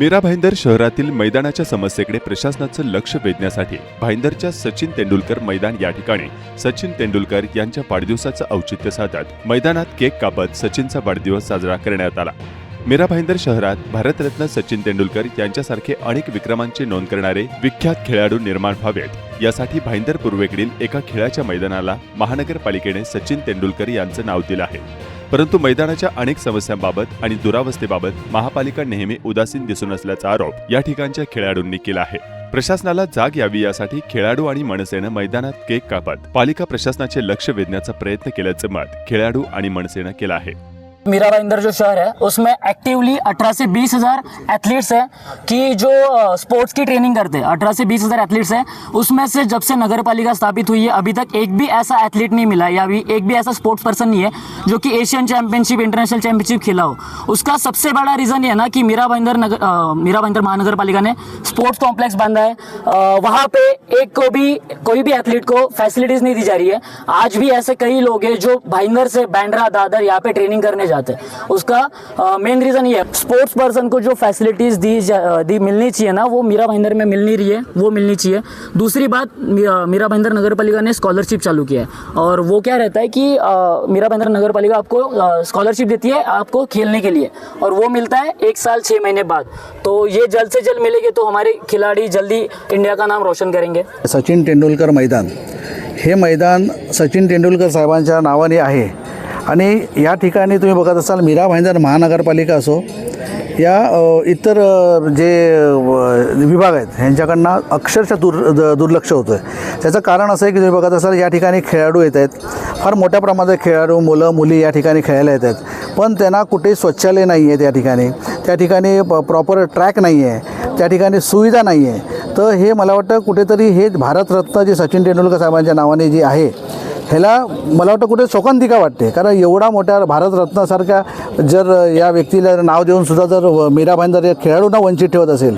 मीरा भाईंदर शहरातील मैदानाच्या समस्येकडे प्रशासनाचं लक्ष वेधण्यासाठी भाईंदरच्या सचिन तेंडुलकर मैदान या ठिकाणी सचिन तेंडुलकर यांच्या वाढदिवसाचं औचित्य साधत मैदानात केक कापत सचिनचा वाढदिवस साजरा करण्यात आला. मीरा भाईंदर शहरात भारतरत्न सचिन तेंडुलकर यांच्यासारखे अनेक विक्रमांची नोंद करणारे विख्यात खेळाडू निर्माण व्हावेत. यासाठी भाईंदर पूर्वेकडील एका खेळाच्या मैदानाला महानगरपालिकेने सचिन तेंडुलकर यांचं नाव दिलं आहे. परंतु मैदानाच्या अनेक समस्यांबाबत आणि दुरावस्थेबाबत महापालिका नेहमी उदासीन दिसून असल्याचा आरोप या ठिकाणच्या खेळाडूंनी केला आहे. प्रशासनाला जाग यावी यासाठी खेळाडू आणि मनसेनं मैदानात केक कापत पालिका प्रशासनाचे लक्ष वेधण्याचा प्रयत्न केल्याचं मत खेळाडू आणि मनसेनं केलं आहे. मीरा भाईंदर जो शहर है उसमें एक्टिवली 18 से बीस हज़ार एथलीट्स हैं कि जो स्पोर्ट्स की ट्रेनिंग करते हैं। 18 से बीस हज़ार एथलीट्स हैं। उसमें से जब से नगर पालिका स्थापित हुई है अभी तक एक भी ऐसा एथलीट नहीं मिला या अभी एक भी ऐसा स्पोर्ट्स पर्सन नहीं है जो कि एशियन चैंपियनशिप इंटरनेशनल चैंपियनशिप खेला हो। उसका सबसे बड़ा रीज़न ये ना कि मीरा भाईंदर नगर मीरा भाईंदर महानगर पालिका ने स्पोर्ट्स कॉम्प्लेक्स बांधा है। अ, वहाँ पे एक को भी कोई भी एथलीट को फैसिलिटीज़ नहीं दी जा रही है। आज भी ऐसे कई लोग हैं जो भाईंदर से बैंड्रा दादर यहाँ पे ट्रेनिंग करने जाते हैं। उसका मेन रीजन ये है। स्पोर्ट्स पर्सन को जो फैसिलिटीज़ दी दी मिलनी चाहिए ना, वो मीरा भाईंदर में मिल नहीं रही है, वो मिलनी चाहिए। दूसरी बात मीरा भाईंदर नगर पालिका ने स्कॉलरशिप चालू किया है। और वो क्या रहता है कि मीरा भाईंदर नगर पालिका आपको स्कॉलरशिप देती है आपको खेलने के लिए। और वो मिलता है एक साल छः महीने बाद। तो ये जल्द से जल्द मिलेगी तो हमारे खिलाड़ी जल्दी इंडिया का नाम रोशन करेंगे। सचिन तेंडुलकर मैदान। हे मैदान, सचिन तेंडुलकर साहेबांच्या नावाने आहे. आणि या ठिकाणी तुम्ही बघत असाल मीरा भाईंदर महानगरपालिका असो या इतर जे विभाग आहेत ह्यांच्याकडनं अक्षरशः दुर् द- दुर्लक्ष होतं आहे त्याचं कारण असं आहे की तुम्ही बघत असाल या ठिकाणी खेळाडू येत आहेत. फार मोठ्या प्रमाणात खेळाडू मुलं मुली या ठिकाणी खेळायला येत आहेत. पण त्यांना कुठे शौचालय नाही आहे त्या ठिकाणी. त्या ठिकाणी प्रॉपर ट्रॅक नाही आहे. त्या ठिकाणी सुविधा नाही आहे. तर हे मला वाटतं कुठेतरी हे भारतरत्न जे सचिन तेंडुलकर साहेबांच्या नावाने जे आहे ह्याला मला वाटतं कुठे शोकांतिका वाटते. कारण एवढा मोठ्या भारतरत्नासारख्या जर या व्यक्तीला नाव देऊन सुद्धा जर मीरा जर या खेळाडूंना वंचित ठेवत असेल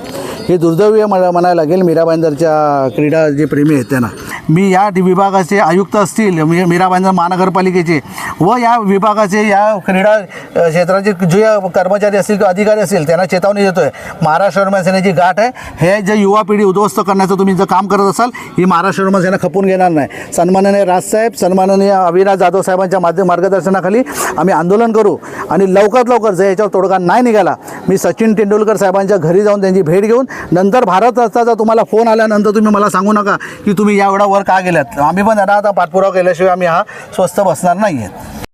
हे दुर्दैवी मला म्हणायला लागेल. मीरा भाईंदरच्या क्रीडा जे प्रेमी आहेत त्यांना. मी या विभागाचे आयुक्त असतील मी मीरा भाईंदर महानगरपालिकेचे व या विभागाचे या क्रीडा क्षेत्राचे जे कर्मचारी असतील किंवा अधिकारी असतील त्यांना चेतावणी देतोय. महाराष्ट्र विमा सेनेची गाठ आहे. हे जे युवा पिढी उद्ध्वस्त करण्याचं तुम्ही जर काम करत असाल ही महाराष्ट्र सेना खपून घेणार नाही. सन्माननीय राजसाहेब सन्माननीय अविनाश जाधव साहेबांच्या माध्यम मार्गदर्शनाखाली आम्ही आंदोलन करू आणि लवकरात लवकर जर याच्यावर तोडगा नाही निघाला मी सचिन तेंडुलकर साहेबांच्या घरी जाऊन त्यांची भेट घेऊन नंतर भारत रत्नाचा तुम्हाला फोन आल्यानंतर तुम्ही मला सांगू नका की तुम्ही या एवढा वर का गेल्यात. आम्ही पण त्यांना आता पाठपुरावा केल्याशिवाय आम्ही हा स्वस्त बसणार नाही आहेत